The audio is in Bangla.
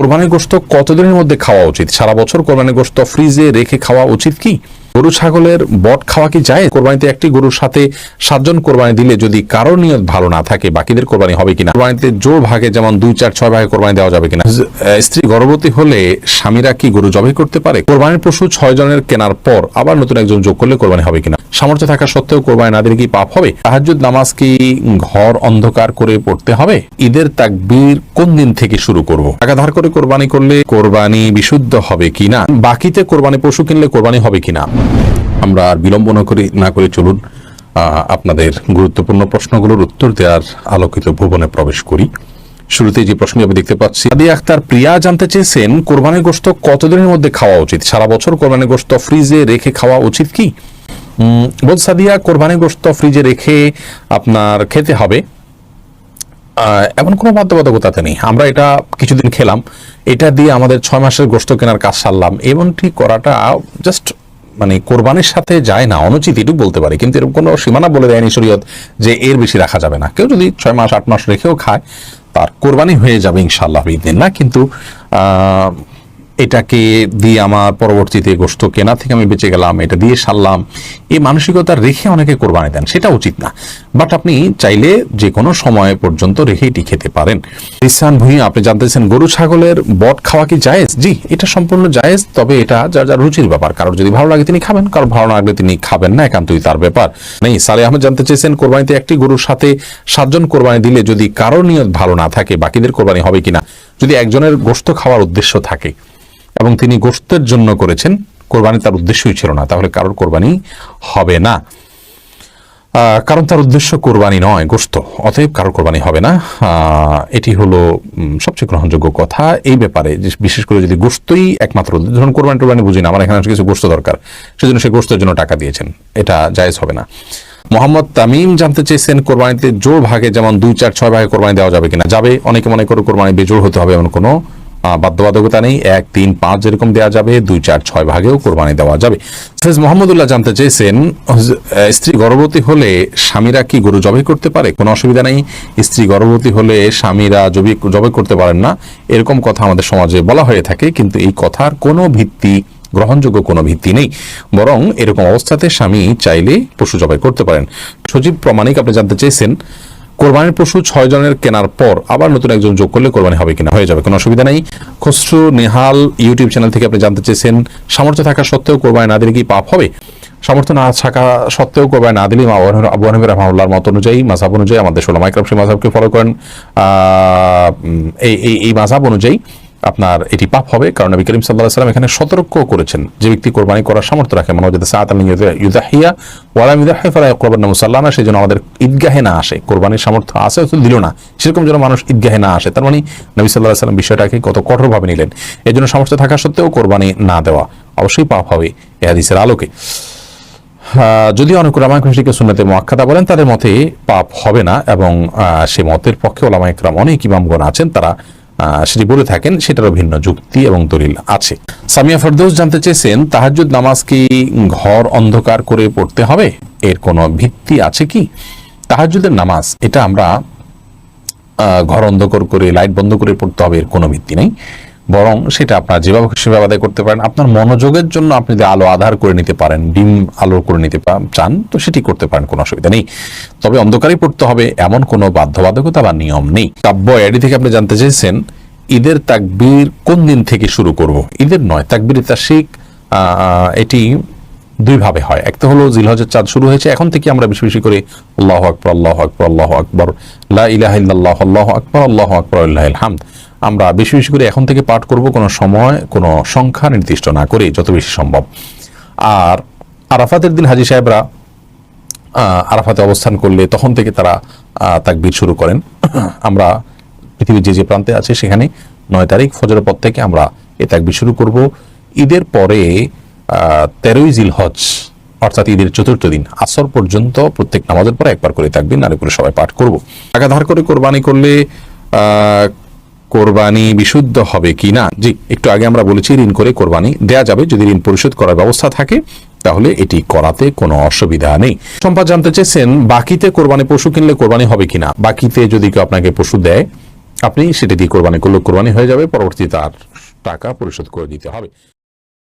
কোরবানির গোস্ত কতদিনের মধ্যে খাওয়া উচিত? সারা বছর কোরবানির গোস্ত ফ্রিজে রেখে খাওয়া উচিত কি? গরু, ছাগলের বট খাওয়া কি যায়? কোরবানিতে একটি গরুর সাথে সাতজন কোরবানি দিলে যদি কারও নিয়ত ভালো না থাকে, বাকিদের কোরবানি হবে কিনা? কোরবানিতে জোর ভাগে যেমন দুই, চার, ছয় ভাগে কোরবানি দেওয়া যাবে কিনা? স্ত্রী গর্ভবতী হলে স্বামীরা কি গরু জবাই করতে পারে? কোরবানির পশু ছয় জনের কেনার পর আবার নতুন একজন যোগ করলে কোরবানি হবে কিনা? সামর্থ্য থাকা সত্ত্বেও কোরবানি না দিলে কি পাপ হবে? তাহাজ্জুদ নামাজ কি ঘর অন্ধকার করে পড়তে হবে? ঈদের তাকবীর কোন দিন থেকে শুরু করব? টাকা ধার করে কোরবানি করলে কোরবানি বিশুদ্ধ হবে কিনা বাকিতে কোরবানি পশু কিনলে কোরবানি হবে কিনা আমরা আর বিলম্ব না করি না করে চলুন আপনাদের গুরুত্বপূর্ণ প্রশ্নগুলোর উত্তর দেওয়ার আলোকিত ভুবনে প্রবেশ করি। শুরুতে যে প্রশ্ন আমি দেখতে পাচ্ছি, আদি আক্তার প্রিয়া জানতে চেয়েছেন, কোরবানির গোস্ত কতদিনের মধ্যে খাওয়া উচিত? সারা বছর কোরবানির গোস্ত ফ্রিজে রেখে খাওয়া উচিত কি? উম, বল সাদিয়া কোরবানির গোস্ত ফ্রিজে রেখে আপনার খেতে হবে। এমন কোনো বাধ্যবাধকতাতে নেই। আমরা এটা কিছুদিন খেলাম। এটা দিয়ে আমাদের ছয় মাসের গোস্ত কেনার কাজ সারলাম। এমনটি করাটা জাস্ট মানে কোরবানির সাথে যায় না। অনুচিত এটুকু বলতে পারি। কিন্তু এরকম কোনো সীমানা বলে দেয়নি শরীয়ত যে এর বেশি রাখা যাবে না। কেউ যদি ছয় মাস আট মাস রেখেও খায় তার কোরবানি হয়ে যাবে ইনশাল্লাহ না? কিন্তু এটাকে দিয়ে আমার পরবর্তীতে গোস্ত কেনা থেকে আমি বেঁচে গেলাম, এটা দিয়ে সারলাম। এই মানসিকতা রেখে অনেকে কোরবানি দেন, সেটা উচিত না। বাট আপনি চাইলে যে কোনো সময় পর্যন্ত রেখে এটি খেতে পারেন। রিসান ভুঁইয়া আপনি জানতেছেন গরু ছাগলের বট খাওয়া কি জায়েজ? জি, এটা সম্পূর্ণ জায়েজ, তবে এটা যার যার রুচির ব্যাপার। কারোর যদি ভালো লাগে তিনি খাবেন, কারোর ভালো লাগলে তিনি খাবেন না, একান্তই তার ব্যাপার। নেই, সালে আহমেদ জানতে চেয়েছেন, কোরবানিতে একটি গরুর সাথে সাতজন কোরবানি দিলে যদি কারোর নিয়ত ভালো না থাকে, বাকিদের কোরবানি হবে কিনা? যদি একজনের গোস্ত খাওয়ার উদ্দেশ্য থাকে। এবং তিনি গোস্তের জন্য করেছেন। কোরবানি তার উদ্দেশ্যই ছিল না, তাহলে কারোর কোরবানি হবে না। কারণ তার উদ্দেশ্য কোরবানি নয় গোস্ত অতএব কারোর কোরবানি হবে না। এটি হলো সবচেয়ে গ্রহণযোগ্য কথা। এই ব্যাপারে বিশেষ করে যদি গোস্তই একমাত্র ধরুন কোরবানি টোরবানি বুঝি না, আমার এখানে কিছু গোস্ত দরকার, সেজন্য সে গোস্তের জন্য টাকা দিয়েছেন। এটা জায়েজ হবে না। মোহাম্মদ তামিম জানতে চেয়েছেন কোরবানিতে জোর ভাগে যেমন দুই, চার, ছয় ভাগে কোরবানি দেওয়া যাবে কিনা। যাবে, অনেকে মনে করে কোরবানি বেজোর হতে হবে এমন কোনো বাধ্যবাধকতা নেই। এক, তিন, পাঁচ যেরকম দেওয়া যাবে, দুই, চার, ছয় ভাগেও কোরবানি দেওয়া যাবে। সৈয়দ মোহাম্মদুল্লাহ জানতে চেয়েছেন স্ত্রী গর্ভবতী হলে স্বামীরা কি গরু জবাই করতে পারে? কোনো অসুবিধা নেই। স্ত্রী গর্ভবতী হলে স্বামীরা জবি, জবাই করতে পারেন না। এরকম কথা আমাদের সমাজে বলা হয়ে থাকে, কিন্তু এই কথার কোনো ভিত্তি, গ্রহণযোগ্য কোনো ভিত্তি নেই। বরং এরকম অবস্থাতে স্বামী চাইলে পশু জবাই করতে পারেন। সজীব প্রমাণিক আপনি জানতে চেয়েছেন কোরবানির পশু ছয় জনের কেনার পর আবার নতুন একজন যোগ করলে কোরবানি হবে কিনা? হয়ে যাবে, কোনো অসুবিধা নেই। খসরু, নেহাল ইউটিউব চ্যানেল থেকে আপনি জানতে চেয়েছেন, সামর্থ্য থাকা সত্ত্বেও কোরবানি না দিলে কি পাপ হবে? সামর্থ্য না থাকা সত্ত্বেও কোরবানি না দিলে আবু- আবু হানিফা রহমাউল্লাহর মত অনুযায়ী মাসাব অনুযায়ী, আমাদের ষোলো মাইক্রাম সেই মাসাবকে ফলো করেন এই- এই মাসাব অনুযায়ী আপনার এটি পাপ হবে, কারণ নবী করিম সাল্লাহ সাল্লাম এখানে সতর্ক করেছেন। যে ব্যক্তি কোরবানি করার সামর্থ্য রাখে মানে যদি সাত আলী ইউদাহিয়া ওয়ালাম ইউদাহি ফালা ইয়াকরাবুন মুসাল্লানা সেই জন্য আমাদের ঈদগাহে না আসে। কোরবানির সামর্থ্য আছে হয়তো দিল না। সেরকম যেন মানুষ ঈদগাহে না আসে। তার মানে নবী সাল্লাহ সাল্লাম বিষয়টাকে কত কঠোরভাবে নিলেন। এই জন্য সামর্থ্য থাকা সত্ত্বেও কোরবানি না দেওয়া অবশ্যই পাপ হবে এ হাদিসের আলোকে। যদি অনেক কৃষিকে সুন্নতে মোয়াক্কাদা বলেন, তাদের মতে পাপ হবে না এবং সে মতের পক্ষে ওলামা ইকরাম অনেক ইমামগণ আছেন। তারা সেটি বলে থাকেন, সেটারও ভিন্ন যুক্তি এবং দলিল আছে। সামিয়া ফেরদৌস জানতে চেয়েছেন, তাহাজ্জুদ নামাজ কি ঘর অন্ধকার করে পড়তে হবে? এর কোনো ভিত্তি আছে কি? তাহাজুদের নামাজ, এটা আমরা ঘর অন্ধকার করে, লাইট বন্ধ করে পড়তে হবে, এর কোনো ভিত্তি নেই। বরং সেটা আপনার যেভাবে সেভাবে আদায় করতে পারেন আপনার মনোযোগের জন্য আপনি যদি আলো আধার করে নিতে পারেন ডিম আলো করে নিতে চান তো সেটি করতে পারেন কোনো অসুবিধা নেই তবে অন্ধকারই পড়তে হবে এমন কোনো বাধ্যবাধকতা বা নিয়ম নেই কাব্য এডি থেকে আপনি জানতে চেয়েছেন ঈদের তাকবীর কোন দিন থেকে শুরু করব ঈদের নয় তাকবীর তাশিক এটি দুই ভাবে হয় একটা হলো জিলহজের চাঁদ শুরু হয়েছে এখন থেকে আমরা বেশি বেশি করে আল্লাহ আকবর আল্লাহ আকবর আল্লাহ আকবর লা ইলাহা ইল্লাল্লাহ আল্লাহ আকবর আল্লাহ আকবর আল্লাহ হামদ আমরা বেশি বেশি করে এখন থেকে পাঠ করব, কোনো সময়, কোনো সংখ্যা নির্দিষ্ট না করে যত বেশি সম্ভব। আর আরাফাতের দিন হাজি সাহেবরা আরাফাতে অবস্থান করলে তখন থেকে তারা তাকবির শুরু করেন। আমরা পৃথিবীর যে যে প্রান্তে আছে সেখানে নয় তারিখ ফজরের পর থেকে আমরা এ তাকবির শুরু করব। ঈদের পরে তেরোই জিল হজ অর্থাৎ ঈদের চতুর্থ দিন, আসর পর্যন্ত প্রত্যেক নামাজের পরে একবার করে তাকবীর, নারী করে সবাই পাঠ করব। টাকা ধার করে কোরবানি করলে কোরবানি বিশুদ্ধ হবে কি না? জি, একটু আগে আমরা বলেছি ঋণ করে কোরবানি দেয়া যাবে। যদি ঋণ পরিশোধ করার ব্যবস্থা থাকে, তাহলে এটি করাতে কোনো অসুবিধা নেই। সম্পাদ জানতে চেয়েছেন, বাকিতে কোরবানি পশু কিনলে কোরবানি হবে কিনা বাকিতে যদি কেউ আপনাকে পশু দেয়, আপনি সেটা দিয়ে কোরবানি করলে কোরবানি হয়ে যাবে পরবর্তী তার টাকা পরিশোধ করে দিতে হবে।